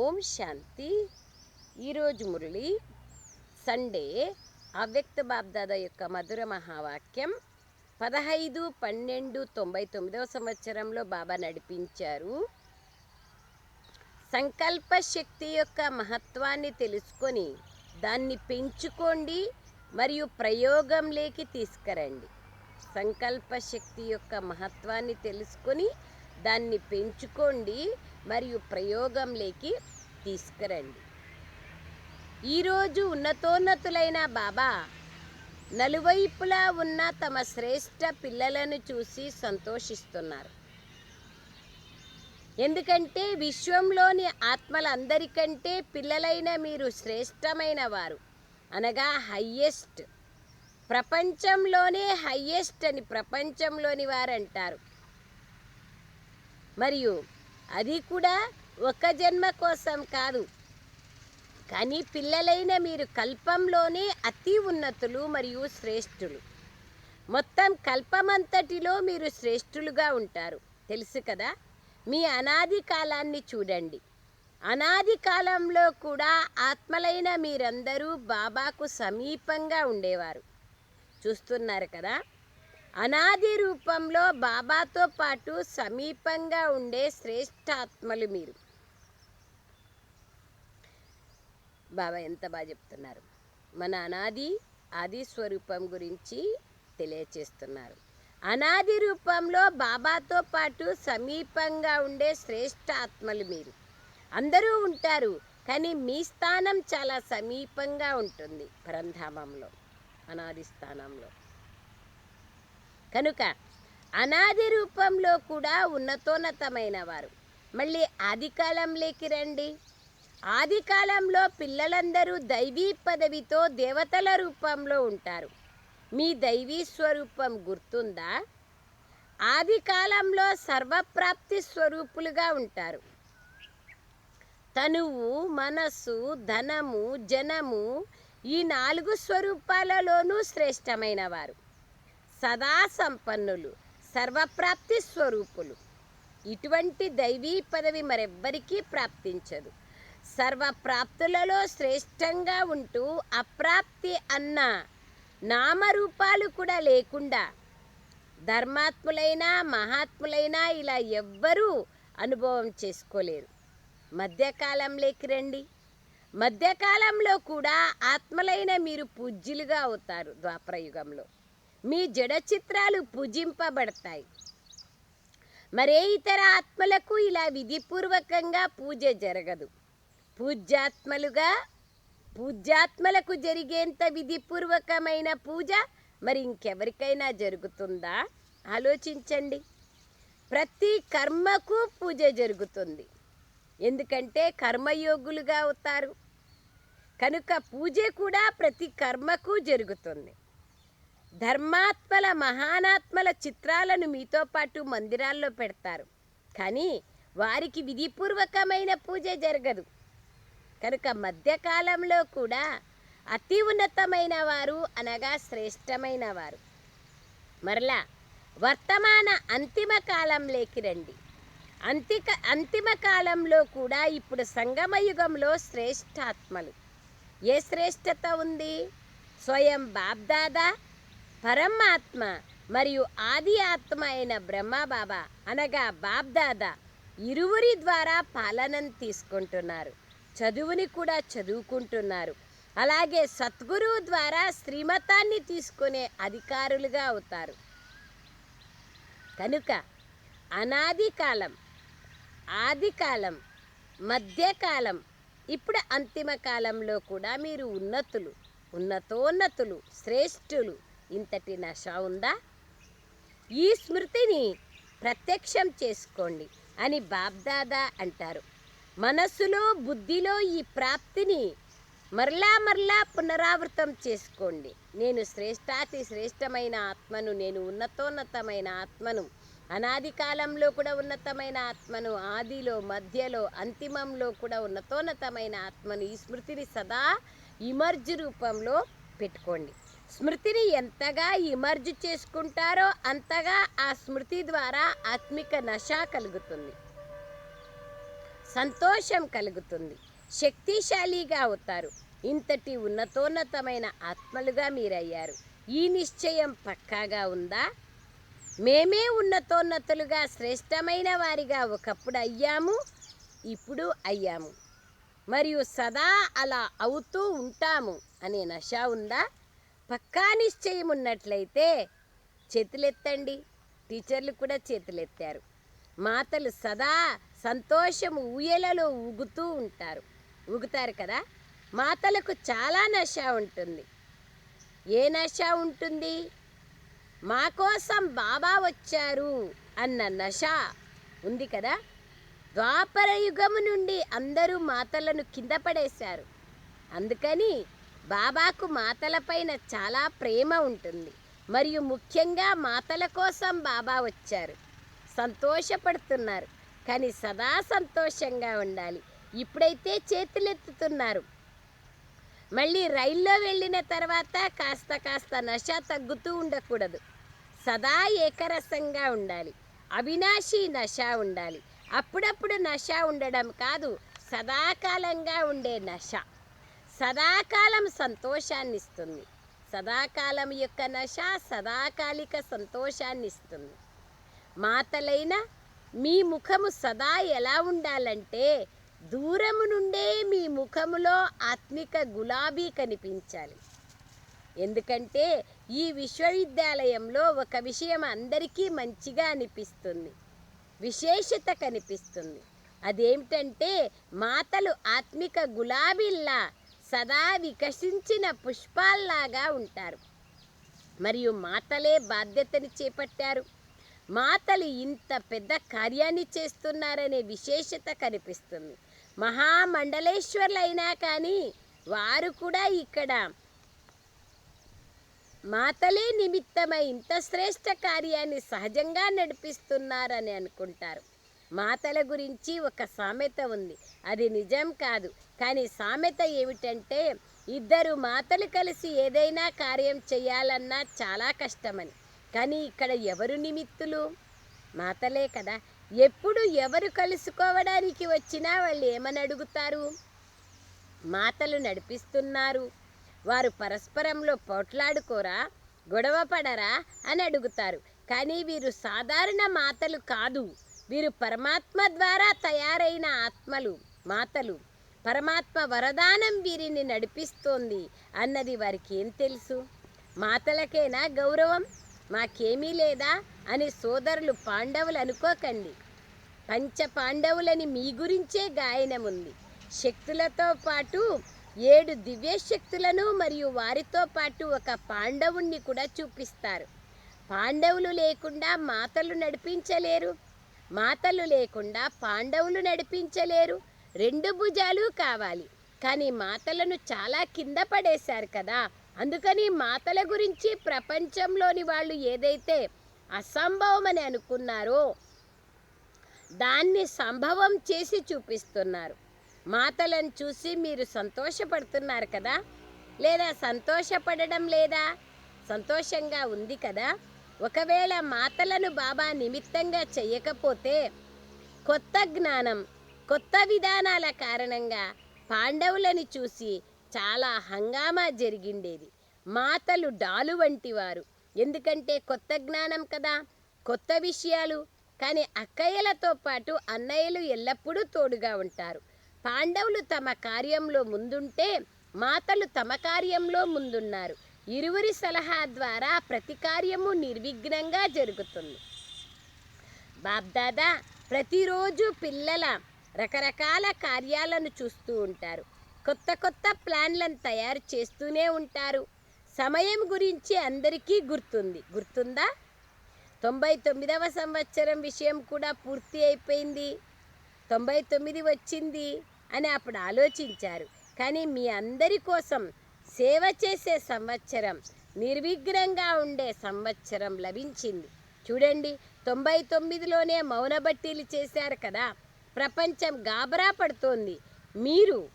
ఓం శాంతి. ఈరోజు మురళి సండే అవ్యక్త బాబ్దాద యొక్క మధుర మహావాక్యం. పదహైదు పన్నెండు తొంభై తొమ్మిదవ సంవత్సరంలో బాబా నడిపించారు. సంకల్ప శక్తి యొక్క మహత్వాన్ని తెలుసుకొని దాన్ని పెంచుకోండి మరియు ప్రయోగంలోకి తీసుకురండి. సంకల్ప శక్తి యొక్క మహత్వాన్ని తెలుసుకొని దాన్ని పెంచుకోండి. మరియు ప్రయోగంలోకి తీసుకురండి. ఈరోజు ఉన్నతోన్నతులైన బాబా నలువైపులా ఉన్న తమ శ్రేష్ట పిల్లలను చూసి సంతోషిస్తున్నారు. ఎందుకంటే విశ్వంలోని ఆత్మలందరికంటే పిల్లలైన మీరు శ్రేష్టమైన వారు అనగా హయ్యెస్ట్. ప్రపంచంలోనే హయ్యెస్ట్ అని ప్రపంచంలోని వారు అంటారు మరియు అది కూడా ఒక జన్మ కోసం కాదు. కానీ పిల్లలైన మీరు కల్పంలోనే అతి ఉన్నతులు మరియు శ్రేష్ఠులు. మొత్తం కల్పమంతటిలో మీరు శ్రేష్ఠులుగా ఉంటారు. తెలుసు కదా? మీ అనాది కాలాన్ని చూడండి. అనాది కాలంలో కూడా ఆత్మలైన మీరందరూ బాబాకు సమీపంగా ఉండేవారు. చూస్తున్నారు కదా? అనాది రూపంలో బాబాతో పాటు సమీపంగా ఉండే శ్రేష్టాత్మలు మీరు. బాబా ఎంత బాగా చెప్తున్నారు. మన అనాది ఆది స్వరూపం గురించి తెలియచేస్తున్నారు. అనాది రూపంలో బాబాతో పాటు సమీపంగా ఉండే శ్రేష్ఠ ఆత్మలు మీరు. అందరూ ఉంటారు కానీ మీ స్థానం చాలా సమీపంగా ఉంటుంది. పరంధామంలో అనాది స్థానంలో. కనుక అనాది రూపంలో కూడా ఉన్నతోన్నతమైన వారు మళ్ళీ ఆది కాలంలోకి రండి. ఆది కాలంలో పిల్లలందరూ దైవీ పదవితో దేవతల రూపంలో ఉంటారు. మీ దైవీ స్వరూపం గుర్తుందా? ఆది కాలంలో సర్వప్రాప్తి స్వరూపులుగా ఉంటారు. తనువు మనస్సు ధనము జనము ఈ నాలుగు స్వరూపాలలోనూ శ్రేష్టమైన వారు సదా సంపన్నులు సర్వప్రాప్తి స్వరూపులు. ఇటువంటి దైవీ పదవి మరెవ్వరికీ ప్రాప్తించదు. సర్వప్రాప్తులలో శ్రేష్టంగా ఉంటూ అప్రాప్తి అన్న నామరూపాలు కూడా లేకుండా ధర్మాత్ములైన మహాత్ములైనా ఇలా ఎవ్వరూ అనుభవం చేసుకోలేరు. మధ్యకాలంలోకి రండి. మధ్యకాలంలో కూడా ఆత్మలైన మీరు పూజ్యులుగా అవుతారు ద్వాపరయుగంలో. మీ జడ చిత్రాలు పూజింపబడతాయి. మరే ఇతర ఆత్మలకు ఇలా విధిపూర్వకంగా పూజ జరగదు. పూజ్యాత్మలుగా పూజ్యాత్మలకు జరిగేంత విధిపూర్వకమైన పూజ మరి ఇంకెవరికైనా జరుగుతుందా? ఆలోచించండి. ప్రతి కర్మకు పూజ జరుగుతుంది. ఎందుకంటే కర్మయోగులుగా అవుతారు. కనుక పూజ కూడా ప్రతి కర్మకు జరుగుతుంది. ధర్మాత్మల మహానాత్మల చిత్రాలను మీతో పాటు మందిరాల్లో పెడతారు. కానీ వారికి విధిపూర్వకమైన పూజ జరగదు. కనుక మధ్యకాలంలో కూడా అతి ఉన్నతమైన వారు అనగా శ్రేష్టమైన వారు. మరలా వర్తమాన అంతిమ కాలంలోకి రండి. అంతిక అంతిమ కాలంలో కూడా ఇప్పుడు సంగమయుగంలో శ్రేష్ఠాత్మలు ఏ శ్రేష్టత ఉంది? స్వయం బాబ్దాదా పరమాత్మ మరియు ఆది ఆత్మ అయిన బ్రహ్మబాబా అనగా బాబ్దాదా ఇరువురి ద్వారా పాలనను తీసుకుంటున్నారు. చదువుని కూడా చదువుకుంటున్నారు. అలాగే సద్గురువు ద్వారా శ్రీమతాన్ని తీసుకునే అధికారులుగా అవుతారు. కనుక అనాది కాలం ఆదికాలం మధ్యకాలం ఇప్పుడు అంతిమ కాలంలో కూడా మీరు ఉన్నతులు ఉన్నతోన్నతులు శ్రేష్ఠులు ఇంతటి నష ఉందా? ఈ స్మృతిని ప్రత్యక్షం చేసుకోండి అని బాబ్దాదా అంటారు. మనస్సులో బుద్ధిలో ఈ ప్రాప్తిని మరలా మరలా పునరావృతం చేసుకోండి. నేను శ్రేష్టాతి శ్రేష్టమైన ఆత్మను నేను ఉన్నతోన్నతమైన ఆత్మను అనాది కాలంలో కూడా ఉన్నతమైన ఆత్మను ఆదిలో మధ్యలో అంతిమంలో కూడా ఉన్నతోన్నతమైన ఆత్మను ఈ స్మృతిని సదా ఇమర్జ్ రూపంలో పెట్టుకోండి. స్మృతిని ఎంతగా ఇమర్జ్ చేసుకుంటారో అంతగా ఆ స్మృతి ద్వారా ఆత్మిక నశ కలుగుతుంది. సంతోషం కలుగుతుంది. శక్తిశాలిగా అవుతారు. ఇంతటి ఉన్నతోన్నతమైన ఆత్మలుగా మీరయ్యారు. ఈ నిశ్చయం పక్కాగా ఉందా? మేమే ఉన్నతోన్నతులుగా శ్రేష్టమైన వారిగా ఒకప్పుడు అయ్యాము ఇప్పుడు అయ్యాము. మరియు సదా అలా అవుతూ ఉంటాము అనే నశ ఉందా? పక్కా నిశ్చయం ఉన్నట్లయితే చేతులెత్తండి. టీచర్లు కూడా చేతులెత్తారు. మాతలు సదా సంతోషము ఊయలలో ఊగుతూ ఉంటారు. ఊగుతారు కదా? మాతలకు చాలా నశ ఉంటుంది. ఏ నశ ఉంటుంది? మా కోసం బాబా వచ్చారు అన్న నశ ఉంది కదా? ద్వాపర యుగము నుండి అందరూ మాతలను కింద పడేశారు. అందుకని బాబాకు మాతలపైన చాలా ప్రేమ ఉంటుంది. మరియు ముఖ్యంగా మాతల కోసం బాబా వచ్చారు. సంతోషపడుతున్నారు. కానీ సదా సంతోషంగా ఉండాలి. ఇప్పుడైతే చేతులెత్తుతున్నారు. మళ్ళీ రైల్లో వెళ్ళిన తర్వాత కాస్త కాస్త నష తగ్గుతూ ఉండకూడదు. సదా ఏకరసంగా ఉండాలి. అవినాశి నష ఉండాలి. అప్పుడప్పుడు నష ఉండడం కాదు సదాకాలంగా ఉండే నష. సదాకాలం సంతోషాన్ని ఇస్తుంది సదాకాలం యొక్క నశ సదాకాలిక సంతోషాన్ని ఇస్తుంది మాతలైన మీ ముఖము సదా ఎలా ఉండాలంటే దూరము నుండే మీ ముఖములో ఆత్మిక గులాబీ కనిపించాలి. ఎందుకంటే ఈ విశ్వవిద్యాలయంలో ఒక విషయం అందరికీ మంచిగా అనిపిస్తుంది. విశేషత కనిపిస్తుంది. అదేమిటంటే మాతలు ఆత్మిక గులాబీల్లా సదా వికసించిన పుష్పాల్లాగా ఉంటారు. మరియు మాతలే బాధ్యతని చేపట్టారు. మాతలు ఇంత పెద్ద కార్యాన్ని చేస్తున్నారనే విశేషత కనిపిస్తుంది. మహామండలేశ్వర్లైనా కానీ వారు కూడా ఇక్కడ మాతలే నిమిత్తమై ఇంత శ్రేష్ట కార్యాన్ని సహజంగా నడిపిస్తున్నారని అనుకుంటారు. మాతల గురించి ఒక సామెత ఉంది. అది నిజం కాదు. కానీ సామెత ఏమిటంటే ఇద్దరు మాతలు కలిసి ఏదైనా కార్యం చేయాలన్నా చాలా కష్టమని. కానీ ఇక్కడ ఎవరు నిమిత్తులు? మాతలే కదా. ఎప్పుడు ఎవరు కలుసుకోవడానికి వచ్చినా వాళ్ళు ఏమని అడుగుతారు? మాతలు నడిపిస్తున్నారు. వారు పరస్పరంలో పోట్లాడుకోరా గొడవ పడరా అని అడుగుతారు. కానీ వీరు సాధారణ మాతలు కాదు. వీరు పరమాత్మ ద్వారా తయారైన ఆత్మలు మాతలు. పరమాత్మ వరదానం వీరిని నడిపిస్తోంది అన్నది వారికి ఏం తెలుసు? మాతలకేనా గౌరవం? మాకేమీ లేదా అని సోదరులు పాండవులు అనుకోకండి. పంచ పాండవులని మీ గురించే గాయనం ఉంది శక్తులతో పాటు ఏడు దివ్య శక్తులను మరియు వారితో పాటు ఒక పాండవుణ్ణి కూడా చూపిస్తారు. పాండవులు లేకుండా మాతలు నడిపించలేరు. మాతలు లేకుండా పాండవులు నడిపించలేరు. రెండు భుజాలు కావాలి. కానీ మాతలను చాలా కింద పడేశారు కదా. అందుకని మాతల గురించి ప్రపంచంలోని వాళ్ళు ఏదైతే అసంభవమని అనుకున్నారో దాన్ని సంభవం చేసి చూపిస్తున్నారు. మాతలను చూసి మీరు సంతోషపడుతున్నారు కదా? లేదా సంతోషపడడం లేదా? సంతోషంగా ఉంది కదా? ఒకవేళ మాతలను బాబా నిమిత్తంగా చేయకపోతే కొత్త జ్ఞానం కొత్త విధానాల కారణంగా పాండవులని చూసి చాలా హంగామా జరిగిండేది. మాతలు డాలు వంటి వారు ఎందుకంటే కొత్త జ్ఞానం కదా కొత్త విషయాలు. కానీ అక్కయ్యలతో పాటు అన్నయ్యలు ఎల్లప్పుడూ తోడుగా ఉంటారు. పాండవులు తమ కార్యంలో ముందుంటే మాతలు తమ కార్యంలో ముందున్నారు. ఇరువురి సలహా ద్వారా ప్రతి కార్యము నిర్విఘ్నంగా జరుగుతుంది. బాబ్దాదా ప్రతిరోజు పిల్లల రకరకాల కార్యాలను చూస్తూ ఉంటారు. కొత్త కొత్త ప్లాన్లను తయారు చేస్తూనే ఉంటారు. సమయం గురించి అందరికీ గుర్తుంది. గుర్తుందా? తొంభై తొమ్మిదవ సంవత్సరం విషయం కూడా పూర్తి అయిపోయింది. తొంభై తొమ్మిది వచ్చింది అని అప్పుడు ఆలోచించారు. కానీ మీ అందరి కోసం సేవ చేసే సంవత్సరం నిర్విఘ్నంగా ఉండే సంవత్సరం లభించింది. చూడండి తొంభై తొమ్మిదిలోనే మౌన బట్టీలు చేశారు కదా. ప్రపంచం గాబరా పడుతోంది. మీరు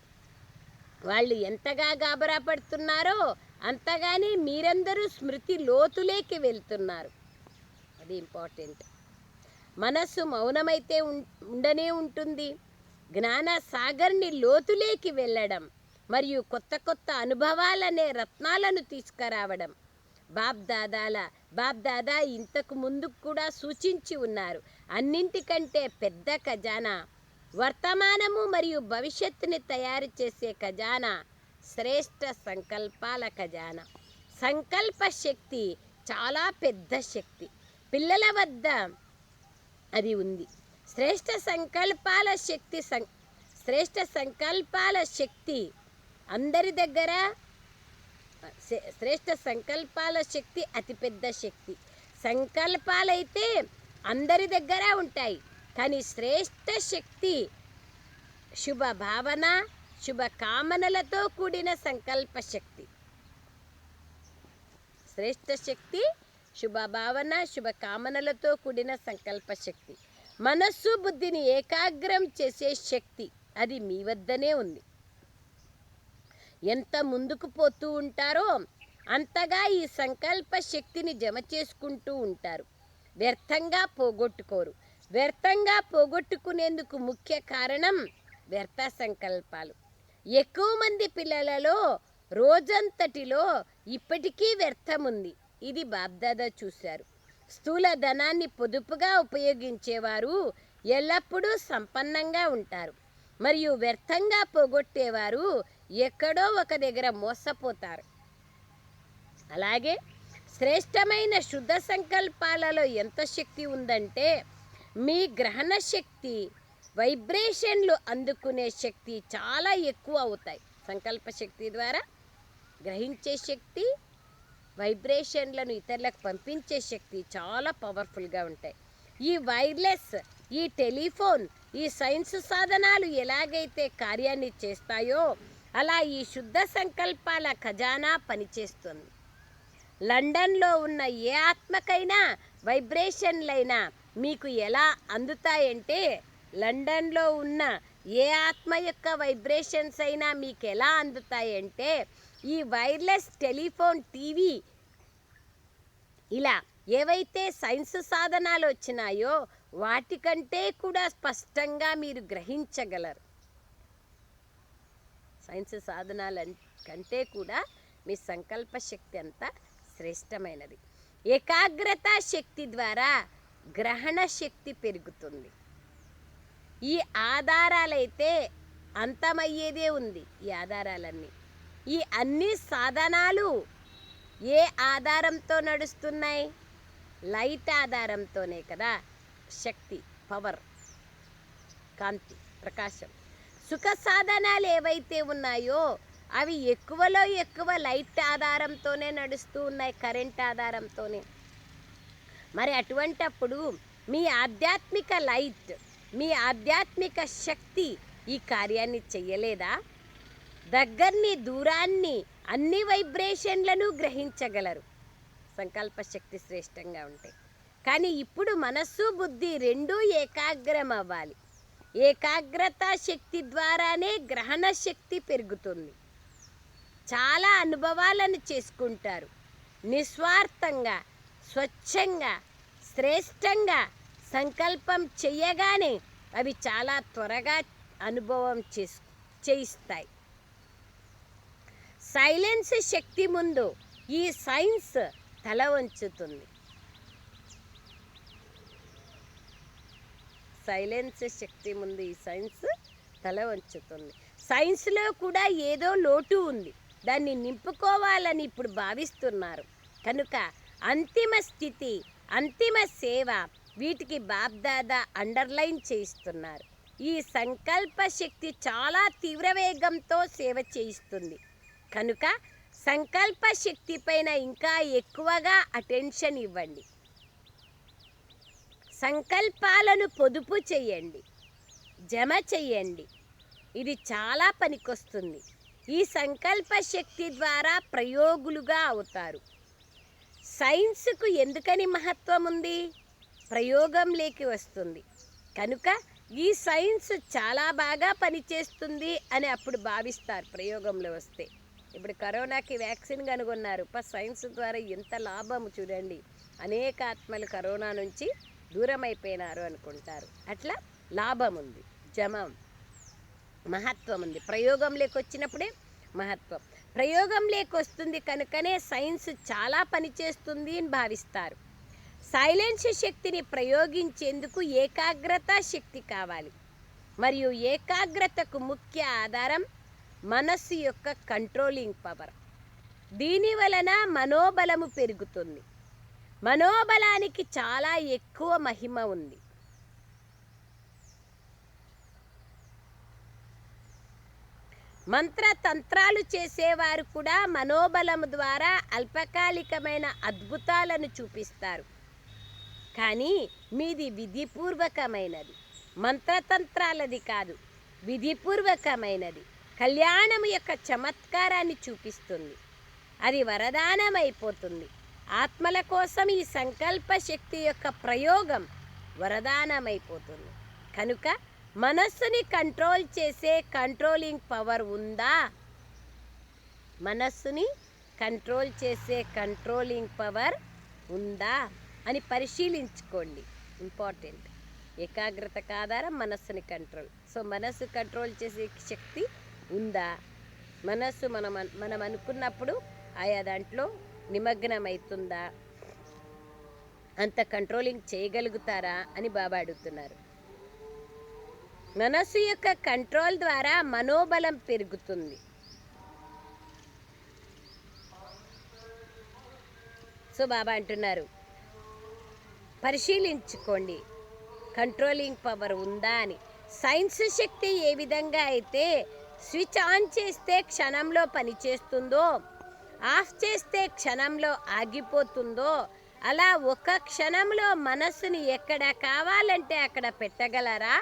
వాళ్ళు ఎంతగా గాబరా పడుతున్నారో అంతగానే మీరందరూ స్మృతి లోతులేకి వెళ్తున్నారు. అది ఇంపార్టెంట్. మనస్సు మౌనమైతే ఉం- ఉండనే ఉంటుంది. జ్ఞాన సాగర్ని లోతులేకి వెళ్ళడం మరియు కొత్త కొత్త అనుభవాలనే రత్నాలను తీసుకురావడం. బాప్ దాదాల బాప్ దాదా ఇంతకు ముందు కూడా సూచించి ఉన్నారు. అన్నింటికంటే పెద్ద ఖజానా వర్తమానము మరియు భవిష్యత్తుని తయారు చేసే ఖజానా శ్రేష్ట సంకల్పాల ఖజానా. సంకల్ప శక్తి చాలా పెద్ద శక్తి. పిల్లల వద్ద అది ఉంది. శ్రేష్ట సంకల్పాల శక్తి సం శ్రేష్ట సంకల్పాల శక్తి అందరి దగ్గర శ్రేష్ట సంకల్పాల శక్తి అతిపెద్ద శక్తి. సంకల్పాలైతే అందరి దగ్గర ఉంటాయి. కానీ శ్రేష్ట శక్తి. శుభ భావన శుభ కామనలతో కూడిన సంకల్ప శక్తి. శ్రేష్ట శక్తి శుభ భావన శుభ కామనలతో కూడిన సంకల్ప శక్తి. మనస్సు బుద్ధిని ఏకాగ్రం చేసే శక్తి. అది మీ వద్దనే ఉంది. ఎంత ముందుకు పోతూ ఉంటారో అంతగా ఈ సంకల్ప శక్తిని జమ చేసుకుంటూ ఉంటారు. వ్యర్థంగా పోగొట్టుకోరు. వ్యర్థంగా పోగొట్టుకునేందుకు ముఖ్య కారణం వ్యర్థ సంకల్పాలు. ఎక్కువ మంది పిల్లలలో రోజంతటిలో ఇప్పటికీ వ్యర్థం ఉంది ఇది బాబ్దాదా చూశారు. స్థూల ధనాన్ని పొదుపుగా ఉపయోగించేవారు ఎల్లప్పుడూ సంపన్నంగా ఉంటారు. మరియు వ్యర్థంగా పోగొట్టేవారు ఎక్కడో ఒక దగ్గర మోసపోతారు. అలాగే శ్రేష్టమైన శుద్ధ సంకల్పాలలో ఎంత శక్తి ఉందంటే మీ గ్రహణ శక్తి వైబ్రేషన్లు అందుకునే శక్తి చాలా ఎక్కువ అవుతాయి. సంకల్ప శక్తి ద్వారా గ్రహించే శక్తి వైబ్రేషన్లను ఇతరులకు పంపించే శక్తి చాలా పవర్ఫుల్గా ఉంటాయి. ఈ వైర్లెస్ ఈ టెలిఫోన్ ఈ సైన్స్ సాధనాలు ఎలాగైతే కార్యాన్ని చేస్తాయో అలా ఈ శుద్ధ సంకల్పాల ఖజానా పనిచేస్తుంది. లండన్లో ఉన్న ఏ ఆత్మకైనా వైబ్రేషన్లైనా మీకు ఎలా అందుతాయంటే లండన్లో ఉన్న ఏ ఆత్మ యొక్క వైబ్రేషన్స్ అయినా మీకు ఎలా అందుతాయంటే ఈ వైర్లెస్ టెలిఫోన్ టీవీ ఇలా ఏవైతే సైన్స్ సాధనాలు వచ్చినాయో వాటికంటే కూడా స్పష్టంగా మీరు గ్రహించగలరు. సైన్స్ సాధనాల కంటే కూడా మీ సంకల్ప శక్తి అంతా శ్రేష్టమైనది. ఏకాగ్రత శక్తి ద్వారా గ్రహణ శక్తి పెరుగుతుంది. ఈ ఆధారాలైతే అంతమయ్యేదే ఉంది ఈ ఆధారాలన్నీ. ఈ అన్ని సాధనాలు ఏ ఆధారంతో నడుస్తున్నాయి? లైట్ ఆధారంతోనే కదా? శక్తి పవర్ కాంతి ప్రకాశం. సుఖ సాధనాలు ఏవైతే ఉన్నాయో అవి ఎక్కువలో ఎక్కువ లైట్ ఆధారంతోనే నడుస్తూ ఉన్నాయి కరెంట్ ఆధారంతోనే. మరి అటువంటప్పుడు మీ ఆధ్యాత్మిక లైట్ మీ ఆధ్యాత్మిక శక్తి ఈ కార్యాన్ని చెయ్యలేదా? దగ్గర్ని దూరాన్ని అన్ని వైబ్రేషన్లను గ్రహించగలరు. సంకల్ప శక్తి శ్రేష్టంగా ఉంటాయి కానీ ఇప్పుడు మనస్సు బుద్ధి రెండూ ఏకాగ్రం అవ్వాలి ఏకాగ్రత శక్తి ద్వారానే గ్రహణ శక్తి పెరుగుతుంది. చాలా అనుభవాలను చేసుకుంటారు. నిస్వార్థంగా స్వచ్ఛంగా శ్రేష్టంగా సంకల్పం చెయ్యగానే అవి చాలా త్వరగా అనుభవం చేసు చేయిస్తాయి. సైలెన్స్ శక్తి ముందు ఈ సైన్స్ తల వంచుతుంది. సైలెన్స్ శక్తి ముందు ఈ సైన్స్ తల వంచుతుంది. సైన్స్లో కూడా ఏదో లోటు ఉంది. దాన్ని నింపుకోవాలని ఇప్పుడు భావిస్తున్నారు. కనుక అంతిమ స్థితి అంతిమ సేవ వీటికి బాబ్దాదా అండర్లైన్ చేయిస్తున్నారు. ఈ సంకల్ప శక్తి చాలా తీవ్ర వేగంతో సేవ చేయిస్తుంది. కనుక సంకల్ప శక్తి పైన ఇంకా ఎక్కువగా అటెన్షన్ ఇవ్వండి. సంకల్పాలను పొదుపు చేయండి. జమ చెయ్యండి ఇది చాలా పనికొస్తుంది. ఈ సంకల్ప శక్తి ద్వారా ప్రయోగులుగా అవుతారు. సైన్స్కు ఎందుకని మహత్వం ఉంది ప్రయోగంలోకి వస్తుంది. కనుక ఈ సైన్స్ చాలా బాగా పనిచేస్తుంది అని అప్పుడు భావిస్తారు ప్రయోగంలో వస్తే. ఇప్పుడు కరోనాకి వ్యాక్సిన్ కనుగొన్నారు. ప సైన్స్ ద్వారా ఎంత లాభం చూడండి. అనేక ఆత్మలు కరోనా నుంచి దూరం అయిపోయినారు అనుకుంటారు. అట్లా లాభం ఉంది జమం. మహత్వం ఉంది ప్రయోగంలోకి వచ్చినప్పుడే మహత్వం. ప్రయోగం లేకొస్తుంది కనుకనే సైన్స్ చాలా పనిచేస్తుంది అని భావిస్తారు. సైలెన్స్ శక్తిని ప్రయోగించేందుకు ఏకాగ్రత శక్తి కావాలి. మరియు ఏకాగ్రతకు ముఖ్య ఆధారం మనస్సు యొక్క కంట్రోలింగ్ పవర్. దీని వలన మనోబలము పెరుగుతుంది. మనోబలానికి చాలా ఎక్కువ మహిమ ఉంది. మంత్రతంత్రాలు చేసేవారు కూడా మనోబలము ద్వారా అల్పకాలికమైన అద్భుతాలను చూపిస్తారు. కానీ మీది విధిపూర్వకమైనది. మంత్రతంత్రాలది కాదు విధిపూర్వకమైనది. కళ్యాణము యొక్క చమత్కారాన్ని చూపిస్తుంది. అది వరదానమైపోతుంది. ఆత్మల కోసం ఈ సంకల్ప శక్తి యొక్క ప్రయోగం వరదానమైపోతుంది. కనుక మనస్సుని కంట్రోల్ చేసే కంట్రోలింగ్ పవర్ ఉందా? మనస్సుని కంట్రోల్ చేసే కంట్రోలింగ్ పవర్ ఉందా? అని పరిశీలించుకోండి. ఇంపార్టెంట్. ఏకాగ్రత ఆధారం మనస్సుని కంట్రోల్. సో మనస్సు కంట్రోల్ చేసే శక్తి ఉందా? మనస్సు మనం మనం అనుకున్నప్పుడు ఆయా దాంట్లో నిమగ్నం అవుతుందా అంత కంట్రోలింగ్ చేయగలుగుతారా అని బాబా అడుగుతున్నారు. మనస్సు యొక్క కంట్రోల్ ద్వారా మనోబలం పెరుగుతుంది. సో బాబా అంటున్నారు పరిశీలించుకోండి కంట్రోలింగ్ పవర్ ఉందా అని. సైన్స్ శక్తి ఏ విధంగా అయితే స్విచ్ ఆన్ చేస్తే క్షణంలో పనిచేస్తుందో ఆఫ్ చేస్తే క్షణంలో ఆగిపోతుందో అలా ఒక క్షణంలో మనస్సుని ఎక్కడ కావాలంటే అక్కడ పెట్టగలరా?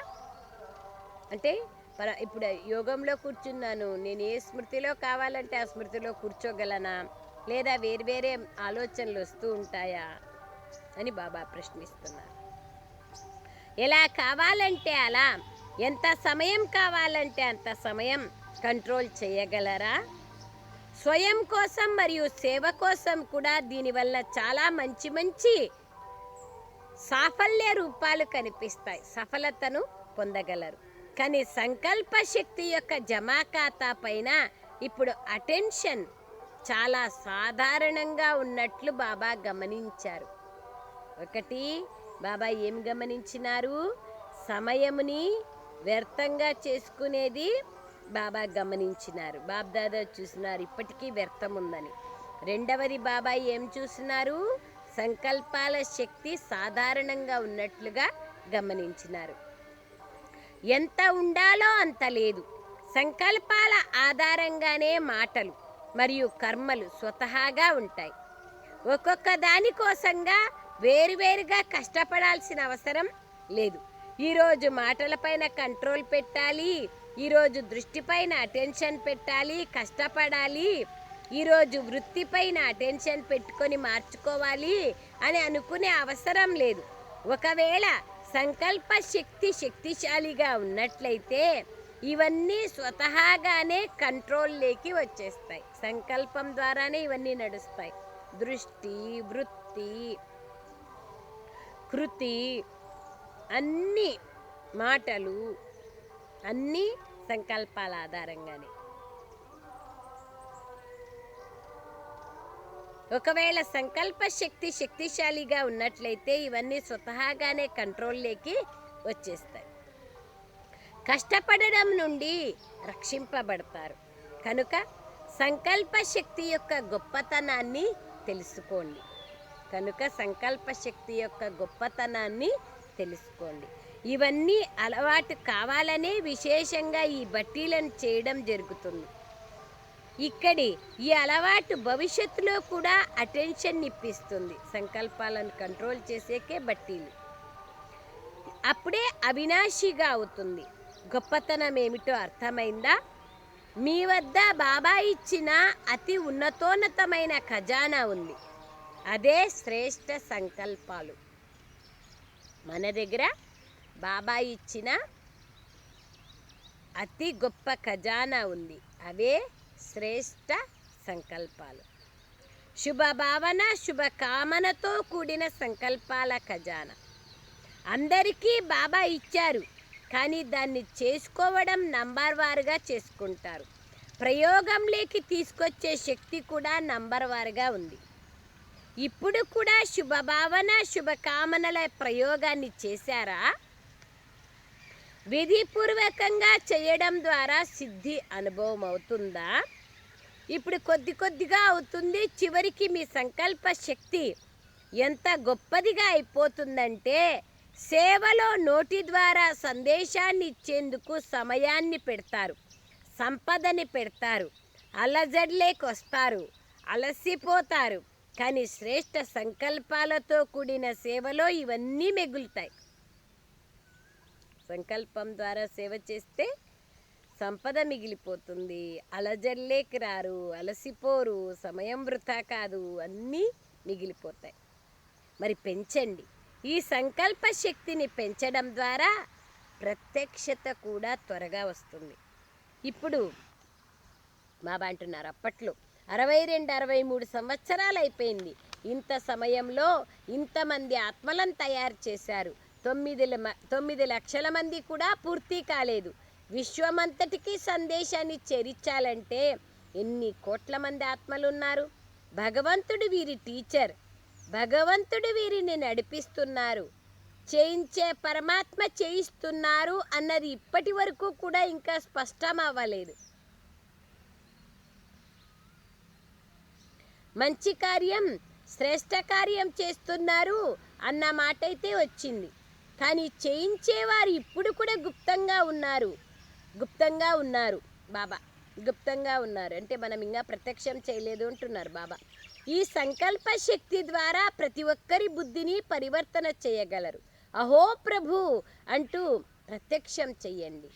అంటే పర- ఇప్పుడు యోగంలో కూర్చున్నాను. నేను ఏ స్మృతిలో కావాలంటే ఆ స్మృతిలో కూర్చోగలనా? లేదా వేరు వేరే ఆలోచనలు వస్తూ ఉంటాయా? అని బాబా ప్రశ్నిస్తున్నారు. ఎలా కావాలంటే అలా. ఎంత సమయం కావాలంటే అంత సమయం కంట్రోల్ చేయగలరా? స్వయం కోసం మరియు సేవ కోసం కూడా దీనివల్ల చాలా మంచి మంచి సాఫల్య రూపాలు కనిపిస్తాయి. సఫలతను పొందగలరు. కానీ సంకల్ప శక్తి యొక్క జమా ఖాతా పైన ఇప్పుడు అటెన్షన్ చాలా సాధారణంగా ఉన్నట్లు బాబా గమనించారు. ఒకటి బాబా ఏం గమనించినారు? సమయముని వ్యర్థంగా చేసుకునేది బాబా గమనించినారు. బాబ్దాదా చూసినారు ఇప్పటికీ వ్యర్థం ఉందని రెండవది బాబా ఏం చూసినారు? సంకల్పాల శక్తి సాధారణంగా ఉన్నట్లుగా గమనించినారు. ఎంత ఉండాలో అంత లేదు. సంకల్పాల ఆధారంగానే మాటలు మరియు కర్మలు స్వతహాగా ఉంటాయి. ఒక్కొక్క దానికోసంగా వేరువేరుగా కష్టపడాల్సిన అవసరం లేదు. ఈరోజు మాటలపైన కంట్రోల్ పెట్టాలి ఈరోజు దృష్టిపైన అటెన్షన్ పెట్టాలి కష్టపడాలి ఈరోజు వృత్తిపైన అటెన్షన్ పెట్టుకొని మార్చుకోవాలి అని అనుకునే అవసరం లేదు. ఒకవేళ సంకల్ప శక్తి శక్తిశాలిగా ఉన్నట్లయితే ఇవన్నీ స్వతహాగానే కంట్రోల్లోకి వచ్చేస్తాయి. సంకల్పం ద్వారానే ఇవన్నీ నడుస్తాయి. దృష్టి వృత్తి కృతి అన్ని మాటలు అన్నీ సంకల్పాల ఆధారంగానే. ఒకవేళ సంకల్ప శక్తి శక్తిశాలిగా ఉన్నట్లయితే ఇవన్నీ స్వతహాగానే కంట్రోల్లోకి వచ్చేస్తాయి. కష్టపడడం నుండి రక్షింపబడతారు. కనుక సంకల్ప శక్తి యొక్క గొప్పతనాన్ని తెలుసుకోండి. కనుక సంకల్ప శక్తి యొక్క గొప్పతనాన్ని తెలుసుకోండి. ఇవన్నీ అలవాటు కావాలనే విశేషంగా ఈ బట్టీలను చేయడం జరుగుతుంది. ఇక్కడి ఈ అలవాటు భవిష్యత్తులో కూడా అటెన్షన్ ఇప్పిస్తుంది సంకల్పాలను కంట్రోల్ చేసేకే బట్టీలు. అప్పుడే అవినాశిగా అవుతుంది. గొప్పతనం ఏమిటో అర్థమైందా? మీ వద్ద బాబా ఇచ్చిన అతి ఉన్నతోన్నతమైన ఖజానా ఉంది. అదే శ్రేష్ట సంకల్పాలు. మన దగ్గర బాబా ఇచ్చిన అతి గొప్ప ఖజానా ఉంది. అవే శ్రేష్ట సంకల్పాలు. శుభ భావన కూడిన సంకల్పాల ఖజానా. అందరికీ బాబా ఇచ్చారు కానీ దాన్ని చేసుకోవడం నంబర్ వారుగా చేసుకుంటారు. ప్రయోగంలోకి తీసుకొచ్చే శక్తి కూడా నంబర్ వారుగా ఉంది. ఇప్పుడు కూడా శుభభావన శుభకామనల ప్రయోగాన్ని చేశారా? విధిపూర్వకంగా చేయడం ద్వారా సిద్ధి అనుభవం అవుతుందా ఇప్పుడు కొద్ది కొద్దిగా అవుతుంది. చివరికి మీ సంకల్ప శక్తి ఎంత గొప్పదిగా అయిపోతుందంటే సేవలో నోటి ద్వారా సందేశాన్ని ఇచ్చేందుకు సమయాన్ని పెడతారు సంపదని పెడతారు అలజడ్లేకి వస్తారు అలసిపోతారు. కానీ శ్రేష్ట సంకల్పాలతో కూడిన సేవలో ఇవన్నీ మిగులుతాయి. సంకల్పం ద్వారా సేవ చేస్తే సంపద మిగిలిపోతుంది. అలజల్లేకి రారు అలసిపోరు సమయం వృధా కాదు అన్నీ మిగిలిపోతాయి. మరి పెంచండి. ఈ సంకల్ప శక్తిని పెంచడం ద్వారా ప్రత్యక్షత కూడా త్వరగా వస్తుంది. ఇప్పుడు బాబా అంటున్నారు అప్పట్లో. అరవై రెండు అరవై మూడు సంవత్సరాలు అయిపోయింది. ఇంత సమయంలో ఇంతమంది ఆత్మలను తయారు చేశారు. తొమ్మిది తొమ్మిది లక్షల మంది కూడా పూర్తి కాలేదు. విశ్వమంతటికి సందేశాన్ని చేరించాలంటే ఎన్ని కోట్ల మంది ఆత్మలు ఉన్నారు భగవంతుడు వీరి టీచర్ భగవంతుడు వీరిని నడిపిస్తున్నారు. చేయించే పరమాత్మ చేయిస్తున్నారు అన్నది ఇప్పటి వరకు కూడా ఇంకా స్పష్టం అవ్వలేదు. మంచి కార్యం శ్రేష్ట కార్యం చేస్తున్నారు అన్న మాట అయితే వచ్చింది. కానీ చేయించేవారు ఇప్పుడు కూడా గుప్తంగా ఉన్నారు. గుప్తంగా ఉన్నారు బాబా. గుప్తంగా ఉన్నారు. అంటే మనం ఇంకా ప్రత్యక్షం చేయలేదు అంటున్నారు బాబా. ఈ సంకల్ప శక్తి ద్వారా ప్రతి ఒక్కరి బుద్ధిని పరివర్తన చేయగలరు. అహో ప్రభు అంటూ ప్రత్యక్షం చెయ్యండి.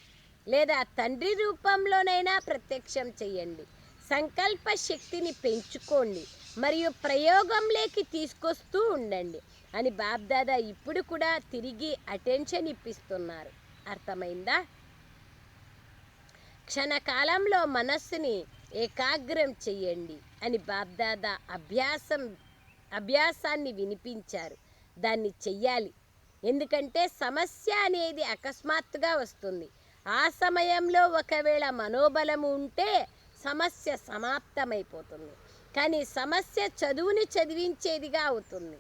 లేదా తండ్రి రూపంలోనైనా ప్రత్యక్షం చెయ్యండి. సంకల్ప శక్తిని పెంచుకోండి. మరియు ప్రయోగంలోకి తీసుకొస్తూ ఉండండి అని బాబ్దాదా ఇప్పుడు కూడా తిరిగి అటెన్షన్ ఇప్పిస్తున్నారు. అర్థమైందా? క్షణకాలంలో మనస్సుని ఏకాగ్రం చెయ్యండి అని బాబ్దాదా అభ్యాసం అభ్యాసాన్ని వినిపించారు. దాన్ని చెయ్యాలి. ఎందుకంటే సమస్య అనేది అకస్మాత్తుగా వస్తుంది. ఆ సమయంలో ఒకవేళ మనోబలము ఉంటే సమస్య సమాప్తమైపోతుంది. కానీ సమస్య చదువుని చదివించేదిగా అవుతుంది.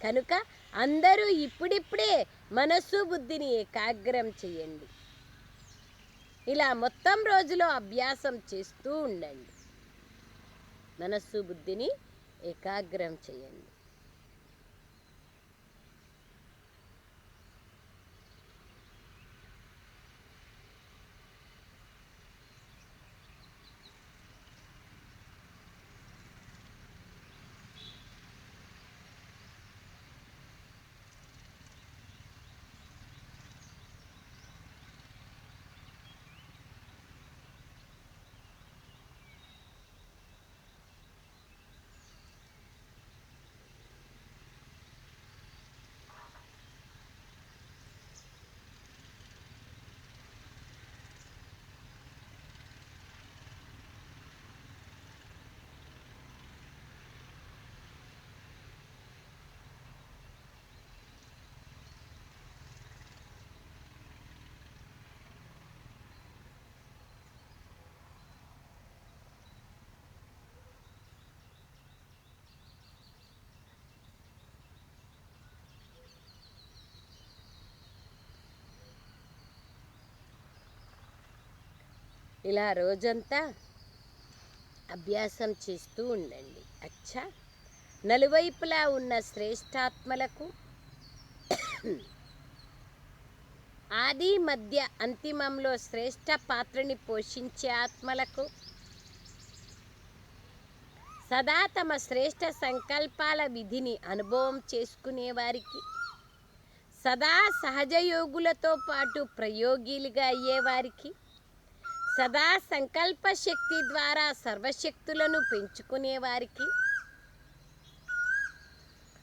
కనుక అందరూ ఇప్పుడిప్పుడే మనస్సు బుద్ధిని ఏకాగ్రం చేయండి ఇలా మొత్తం రోజులో అభ్యాసం చేస్తూ ఉండండి. మనస్సు బుద్ధిని ఏకాగ్రం చేయండి. ఇలా రోజంతా అభ్యాసం చేస్తూ ఉండండి. అచ్చా! నలువైపులా ఉన్న శ్రేష్టాత్మలకు ఆది మధ్య అంతిమంలో శ్రేష్ట పాత్రని పోషించే ఆత్మలకు సదా తమ శ్రేష్ట సంకల్పాల విధిని అనుభవం చేసుకునే వారికి సదా సహజయోగులతో పాటు ప్రయోగిలుగా అయ్యేవారికి సదా సంకల్ప శక్తి ద్వారా సర్వశక్తులను పెంచుకునే వారికి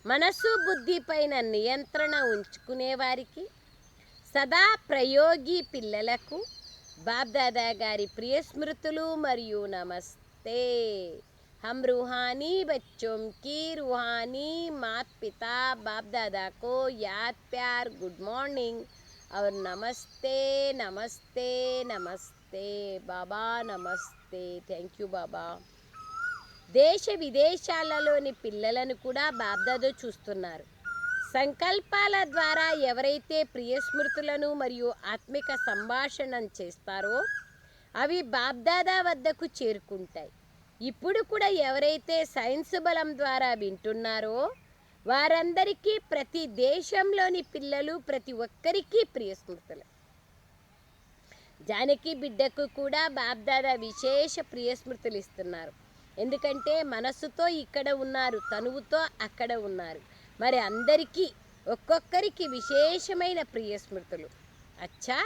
మనసు బుద్ధి పైన నియంత్రణ ఉంచుకునే వారికి సదా ప్రయోగి పిల్లలకు బాబ్దాదా గారి ప్రియ స్మృతులు మరియు నమస్తే हम रूहानी बच्चों की रूहानी मात पिता बाप दादा को याद प्यार गुड मॉर्निंग और నమస్తే నమస్తే నమస్తే బాబా నమస్తే. Thank you Baba. దేశ విదేశాలలోని పిల్లలను కూడా బాబ్దాదో చూస్తున్నారు. సంకల్పాల ద్వారా ఎవరైతే ప్రియ స్మృతులను మరియు ఆత్మిక సంభాషణం చేస్తారో అవి బాబ్దాదా వద్దకు చేరుకుంటాయి. ఇప్పుడు కూడా ఎవరైతే సైన్స్ బలం ద్వారా వింటున్నారో వారందరికీ ప్రతి దేశంలోని పిల్లలు ప్రతి ఒక్కరికి ప్రియ స్మృతులు జానకి బిడ్డకు కూడా బాబ్దాదా విశేష ప్రియ స్మృతులు ఇస్తున్నారు ఎందుకంటే మనస్సుతో ఇక్కడ ఉన్నారు తనువుతో అక్కడ ఉన్నారు. మరి అందరికీ ఒక్కొక్కరికి విశేషమైన ప్రియ స్మృతులు అచ్చా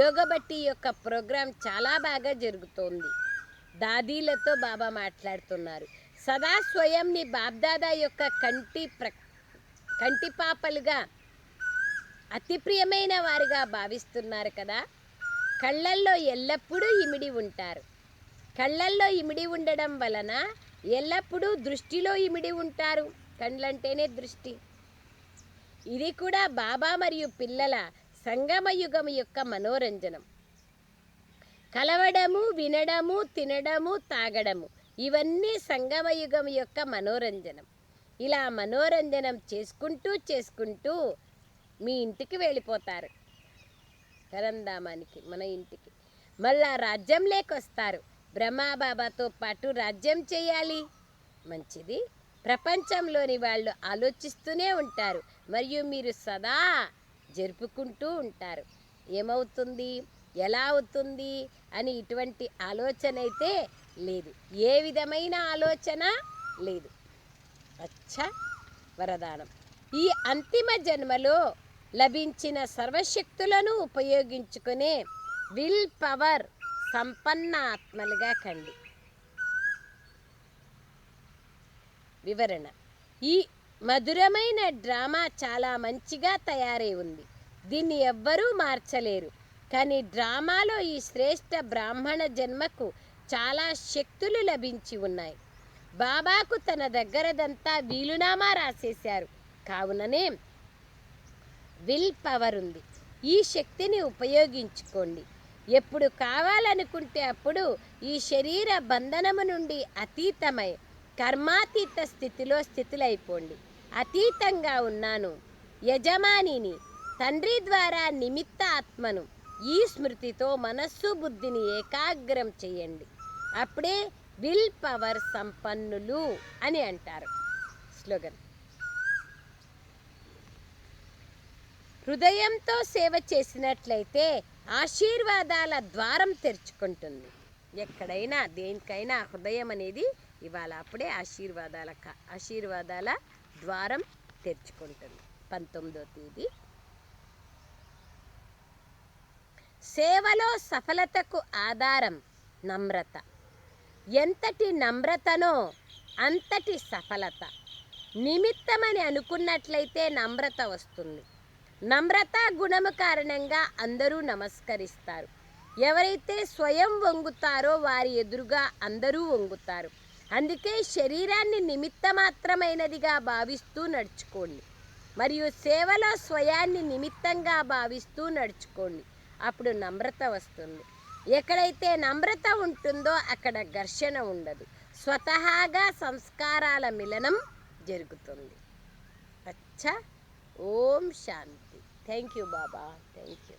యోగబట్టి యొక్క ప్రోగ్రాం చాలా బాగా జరుగుతోంది. దాదీలతో బాబా మాట్లాడుతున్నారు. సదా స్వయంని బాబ్దాదా యొక్క కంటి ప్ర కంటి పాపలుగా అతి ప్రియమైన వారుగా భావిస్తున్నారు కదా. కళ్ళల్లో ఎల్లప్పుడూ ఇమిడి ఉంటారు. కళ్ళల్లో ఇమిడి ఉండడం వలన ఎల్లప్పుడూ దృష్టిలో ఇమిడి ఉంటారు. కళ్ళంటేనే దృష్టి. ఇది కూడా బాబా మరియు పిల్లల సంగమయుగం యొక్క మనోరంజనం. కలవడము వినడము తినడము తాగడము ఇవన్నీ సంగమయుగం యొక్క మనోరంజనం. ఇలా మనోరంజనం చేసుకుంటూ చేసుకుంటూ మీ ఇంటికి వెళ్ళిపోతారు. పరంధామానికి మన ఇంటికి. మళ్ళా రాజ్యం లేకొస్తారు. బ్రహ్మాబాబాతో పాటు రాజ్యం చేయాలి. మంచిది. ప్రపంచంలోని వాళ్ళు ఆలోచిస్తూనే ఉంటారు. మరియు మీరు సదా జరుపుకుంటూ ఉంటారు. ఏమవుతుంది? ఎలా అవుతుంది? అని ఇటువంటి ఆలోచన అయితే లేదు. ఏ విధమైన ఆలోచన లేదు. అచ్చ వరదానం. ఈ అంతిమ జన్మలో లభించిన సర్వశక్తులను ఉపయోగించుకునే విల్ పవర్ సంపన్న ఆత్మలుగా కండి. వివరణ. ఈ మధురమైన డ్రామా చాలా మంచిగా తయారై ఉంది. దీన్ని ఎవ్వరూ మార్చలేరు. కానీ డ్రామాలో ఈ శ్రేష్ఠ బ్రాహ్మణ జన్మకు చాలా శక్తులు లభించి ఉన్నాయి. బాబాకు తన దగ్గరదంతా వీలునామా రాసేశారు. కావుననే విల్ పవర్ ఉంది. ఈ శక్తిని ఉపయోగించుకోండి. ఎప్పుడు కావాలనుకుంటే అప్పుడు ఈ శరీర బంధనము నుండి అతీతమై కర్మాతీత స్థితిలో స్థితులైపోండి. అతీతంగా ఉన్నాను. యజమానిని తండ్రి ద్వారా నిమిత్త ఆత్మను ఈ స్మృతితో మనస్సు బుద్ధిని ఏకాగ్రం చేయండి. అప్పుడే విల్ పవర్ సంపన్నులు అని అంటారు. స్లోగన్ హృదయంతో సేవ చేసినట్లయితే ఆశీర్వాదాల ద్వారం తెరుచుకుంటుంది. ఎక్కడైనా దేనికైనా హృదయం అనేది ఇవాళ అప్పుడే ఆశీర్వాదాల ఆశీర్వాదాల ద్వారం తెరుచుకుంటుంది. పంతొమ్మిదో తేదీ. సేవలో సఫలతకు ఆధారం నమ్రత. ఎంతటి నమ్రతనో అంతటి సఫలత. నిమిత్తమని అనుకున్నట్లయితే నమ్రత వస్తుంది. నమ్రత గుణము కారణంగా అందరూ నమస్కరిస్తారు. ఎవరైతే స్వయం వంగుతారో వారి ఎదురుగా అందరూ వంగుతారు. అందుకే శరీరాన్ని నిమిత్త మాత్రమైనదిగా భావిస్తూ నడుచుకోండి. మరియు సేవలో స్వయాన్ని నిమిత్తంగా భావిస్తూ నడుచుకోండి. అప్పుడు నమ్రత వస్తుంది. ఎక్కడైతే నమ్రత ఉంటుందో అక్కడ ఘర్షణ ఉండదు. స్వతహాగా సంస్కారాల మిలనం జరుగుతుంది. అచ్చా! ఓం శాంతి. Thank you Baba thank you